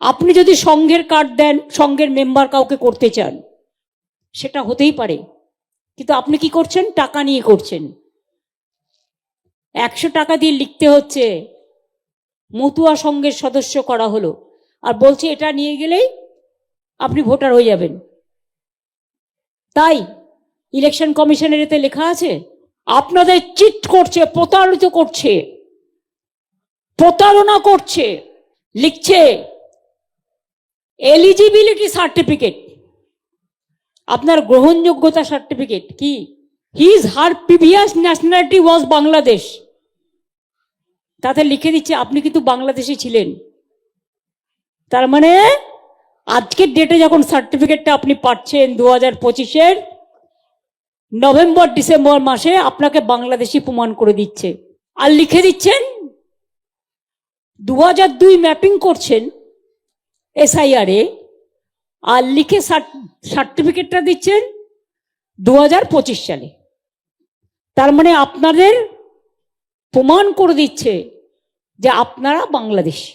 আপনি যদি সংঘের কার্ড দেন সংঘের মেম্বার কাউকে করতে চান, সেটা হতেই পারে। কিন্তু আপনি কি করছেন? টাকা নিয়ে করছেন। একশো টাকা দিয়ে লিখতে হচ্ছে, মতুয়া সংঘের সদস্য করা হলো। আর বলছে, এটা নিয়ে গেলেই আপনি ভোটার হয়ে যাবেন। তাই ইলেকশন কমিশনের এতে লেখা আছে, আপনাদের চিট করছে, প্রতারিত করছে, প্রতারণা করছে, লিখছে এলিজিবিলিটি সার্টিফিকেট আপনার গ্রহণযোগ্যতা সার্টিফিকেট কি? His her previous nationality was Bangladesh তাতে লিখে দিচ্ছে, আপনি কিন্তু বাংলাদেশে ছিলেন। তার মানে আজকের ডেটে যখন সার্টিফিকেটটা আপনি পাচ্ছেন দু হাজার পঁচিশের নভেম্বর ডিসেম্বর মাসে আপনাকে বাংলাদেশি প্রমাণ করে দিচ্ছে। আর লিখে দিচ্ছেন দু হাজার দুই ম্যাপিং করছেন এসআইআরে আর লিখে সার্টিফিকেটটা দিচ্ছেন দু হাজার পঁচিশ সালে। তার মানে আপনাদের প্রমাণ করে দিচ্ছে যে আপনারা বাংলাদেশি।